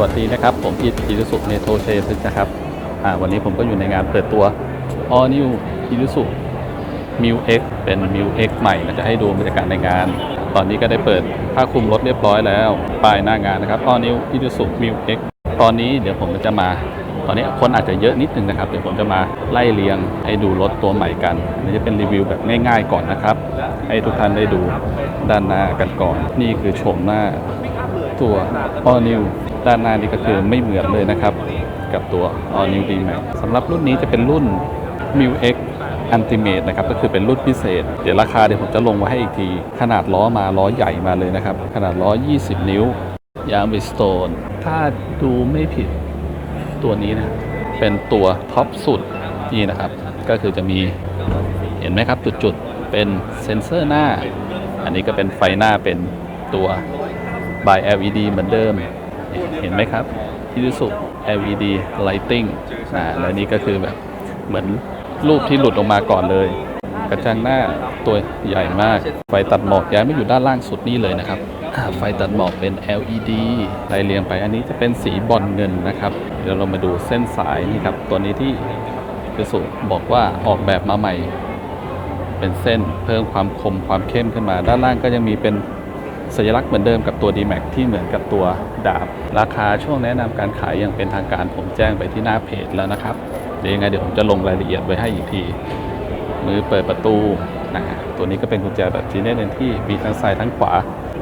วัสดีนะครับ ผมอีทอิรุสุเนโทเชซึนะครับอ่าวันนี้ผมก็อยู่ในงานเปิดตัว All New i r u s u m i l X เป็น m i l X ใหม่นะจะให้ดูบรรยากาศในงาน ตอนนี้ก็ได้เปิดผ้าคลุมรถเรียบร้อยแล้ว ป้ายหน้างานนะครับ All New i r u s u m i l X ตอนนี้เดี๋ยวผมจะมา ตอนนี้คนอาจจะเยอะนิดนึงนะครับ เดี๋ยวผมจะมาไล่เรียงให้ดูรถตัวใหม่กันนนี้จะเป็นรีวิวแบบง่ายๆก่อนนะครับ ให้ทุกท่านได้ดูด้านหน้ากันก่อน นี่คือโฉมหน้าตัว All New ด้านหน้านี่ก็คือไม่เหมือนเลยนะครับ กับตัว All New D Max สำหรับรุ่นนี้จะเป็นรุ่น m u X Ultimate นะครับก็คือเป็นรุ่นพิเศษ เดี๋ยวราคาเดี๋ยวผมจะลงไว้ให้อีกที ขนาดล้อมาล้อใหญ่มาเลยนะครับ ขนาดล้อ 20 นิ้วยางบิสโตน ถ้าดูไม่ผิดตัวนี้นะ เป็นตัวท็อปสุดนี่นะครับ ก็คือจะมีเห็นไหมครับจุดๆ เป็นเซ็นเซอร์หน้า อันนี้ก็เป็นไฟหน้าเป็นตัว by LED เหมือนเดิม เห็นไหมครับที่สุด LED lighting อ่าแล้วนี่ก็คือแบบเหมือนรูปที่หลุดออกมาก่อนเลย กระจังหน้าตัวใหญ่มาก ไฟตัดหมอกย้ายไม่อยู่ด้านล่างสุดนี่เลยนะครับ ไฟตัดหมอกเป็น LED ไล่เรียงไปอันนี้จะเป็นสีบอลเงินนะครับ เดี๋ยวเรามาดูเส้นสายนี่ครับ ตัวนี้ที่คือสุบอกว่าออกแบบมาใหม่ เป็นเส้นเพิ่มความคมความเข้มขึ้นมา ด้านล่างก็ยังมีเป็น สัญลักษณ์เหมือนเดิมกับตัว D-Max ที่เหมือนกับตัวดาบ ราคาช่วงแนะนำการขายอย่างเป็นทางการผมแจ้งไปที่หน้าเพจแล้วนะครับ เดี๋ยวยังไงเดี๋ยวผมจะลงรายละเอียดไว้ให้อีกที มือเปิดประตูนะตัวนี้ก็เป็นกุญแจแบบจีเน่นที่มีทั้งซ้ายทั้งขวา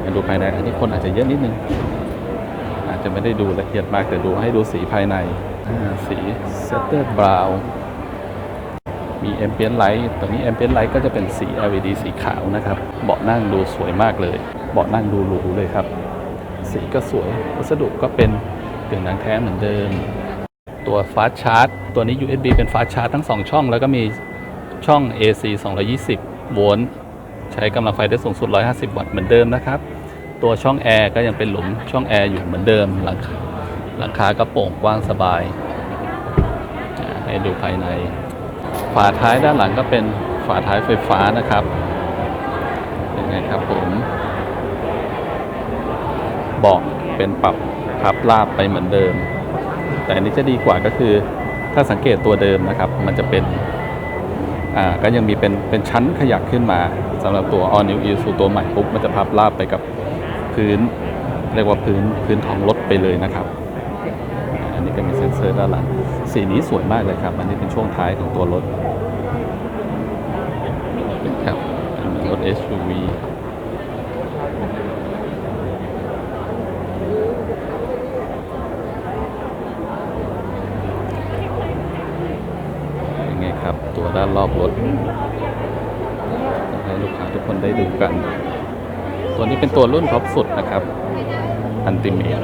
มาดูภายในอันนี้คนอาจจะเยอะนิดนึง อาจจะไม่ได้ดูละเอียดมากแต่ดูให้ดูสีภายในสีเซตเตอร์บราวมีแอมเบียนไลท์ตัวนี้แอมเบียนไลท์ก็จะเป็นสี LED สีขาวนะครับ เบาะนั่งดูสวยมากเลย เบาะนั่งดูหรูเลยครับ สีก็สวย วัสดุก็เป็นเกลืองหนังแท้เหมือนเดิม ตัวฟาสชาร์จตัวนี้ USB เป็นฟาสชาร์จทั้ง 2 ช่อง แล้วก็มีช่อง AC 220 โวลต์ ใช้กำลังไฟได้สูงสุด 150 วัตต์เหมือนเดิมนะครับ ตัวช่องแอร์ก็ยังเป็นหลุมช่องแอร์อยู่เหมือนเดิม หลังคาหลังคากระโปร่งกว้างสบาย ให้ดูภายใน ฝาท้ายด้านหลังก็เป็นฝาท้ายไฟฟ้านะครับ เป็นไงครับผม เบอกเป็นปรับพับราบไปเหมือนเดิม แต่อันนี้จะดีกว่าก็คือถ้าสังเกตตัวเดิมนะครับ มันจะเป็นอ่าก็ยังมีเป็นเป็นชั้นขยักขึ้นมาสำหรับตัว All New i s u ตัวใหม่ปุ๊บมันจะพับราบไปกับพื้น เรียกว่าพื้นพื้นท้องรถไปเลยนะครับ อันนี้ก็มีเซ็นเซอร์ด้านหลังสีนี้สวยมากเลยครับ อันนี้เป็นช่วงท้ายของตัวรถครับเป็นรถ SUV ยังไงครับ ตัวด้าน รอบรถให้ลูกค้าทุกคนได้ดูกัน ตัวนี้เป็นตัวรุ่นท็อปสุดนะครับ อันติเมต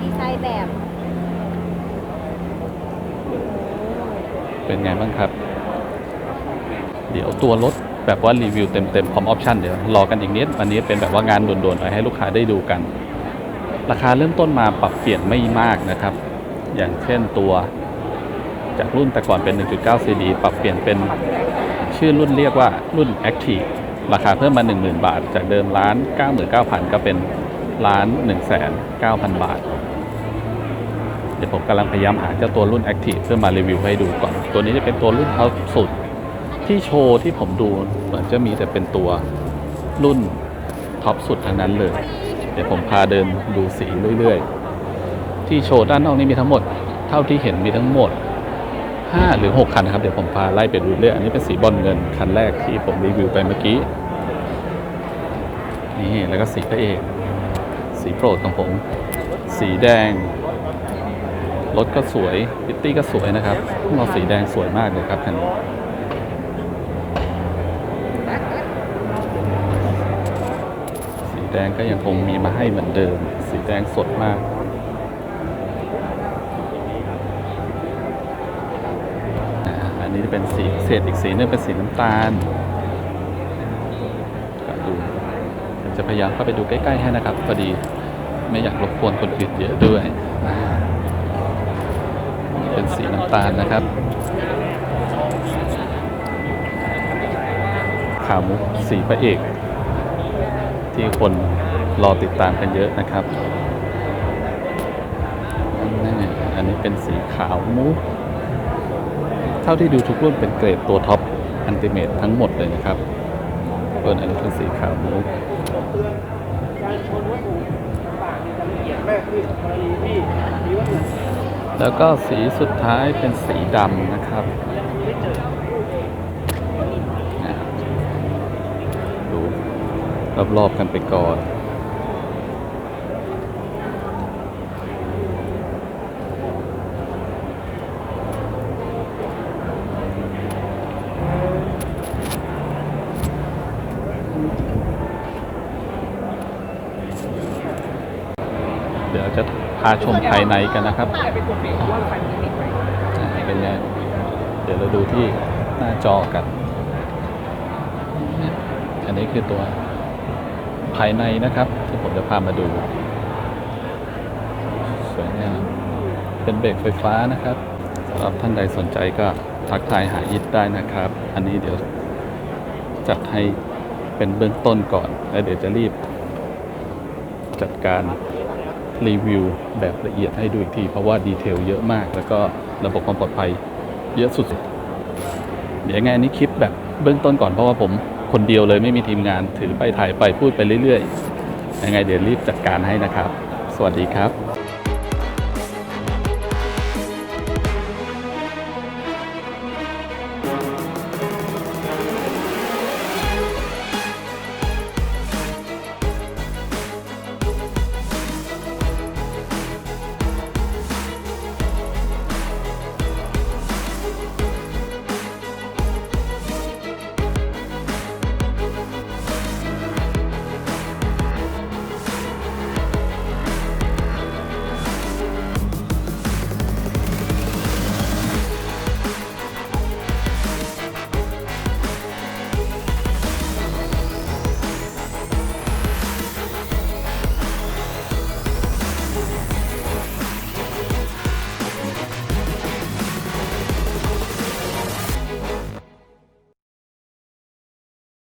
ดีไซน์แบบ เป็นไงบ้างครับ เดี๋ยวตัวรถแบบว่ารีวิวเต็มๆพร้อมออปชั่นเดี๋ยวรอกันอีกนิดวันนี้เป็นแบบว่างานด่วนๆไปให้ลูกค้าได้ดูกัน ราคาเริ่มต้นมาปรับเปลี่ยนไม่มากนะครับ อย่างเช่นตัว จากรุ่นแต่ก่อนเป็น 1.9 CD ปรับเปลี่ยนเป็นชื่อรุ่นเรียกว่ารุ่น Active ราคาเพิ่มมา 10,000 บาท จากเดิมล้าน 99,000 ก็เป็นล้าน1,900,000 บาท เดี๋ยวผมกำลังพยายามหาเจ้าตัวรุ่น Active เพื่อมารีวิวให้ดูก่อน ตัวนี้จะเป็นตัวรุ่นท็อปสุด ที่โชว์ที่ผมดูเหมือนจะมีแต่เป็นตัวรุ่นท็อปสุดทั้งนั้นเลย เดี๋ยวผมพาเดินดูสีเรื่อยๆ ที่โชว์ด้านนอกนี้มีทั้งหมด เท่าที่เห็นมีทั้งหมด 5 หรือ 6 คันนะครับ เดี๋ยวผมพาไล่ไปดูเรื่อยอันนี้เป็นสีบอลเงินคันแรกที่ผมรีวิวไปเมื่อกี้ นี่แล้วก็สีพระเอก สีโปรดของผม สีแดง รถก็สวยพิตตี้ก็สวยนะครับเราสีแดงสวยมากเลยครับคันนี้สีแดงก็ยังคงมีมาให้เหมือนเดิม สีแดงสดมาก อ่าอั นนี้จะเป็นสีเศษอีกสีนึงเป็นสีน้ำตาลก็ดูจะพยายามเข้าไปดูใกล้ๆให้นะครับพอดีไม่อยากรบกวนคนอื่นเยอะด้วยเป็นสีน้ำตาลนะครับขามุกสีพระเอก ที่คนรอติดตามกันเยอะนะครับอันนี้เป็นสีขาวมุก เท่าที่ดูทุกรุ่นเป็นเกรดตัวท็อปอันติเมตทั้งหมดเลยนะครับส่วนอันนี้เป็นสีขาวมุกแล้วก็สีสุดท้ายเป็นสีดำนะครับนะครับดูรอบๆกันไปก่อน ดี๋ยวจะพาชมภายในกันนะครับเป็นไงเดี๋ยวเราดูที่หน้าจอกัน อันนี้คือตัวภายในนะครับ ที่ผมจะพามาดู สวยงามเป็นเบรกไฟฟ้านะครับสำหรับท่านใดสนใจก็ทักทายหาอิทได้นะครับ อันนี้เดี๋ยวจัดให้เป็นเบื้องต้นก่อน แล้วเดี๋ยวจะรีบจัดการ รีวิวแบบละเอียดให้ดูอีกที เพราะว่าดีเทลเยอะมาก แล้วก็ระบบความปลอดภัยเยอะสุดๆเดี๋ยวยังไงนนี้คลิปแบบเบื้องต้นก่อนเพราะว่าผมคนเดียวเลยไม่มีทีมงานถือไปถ่ายไปพูดไปเรื่อยๆยังไงเดี๋ยวรีบจัดการให้นะครับ สวัสดีครับ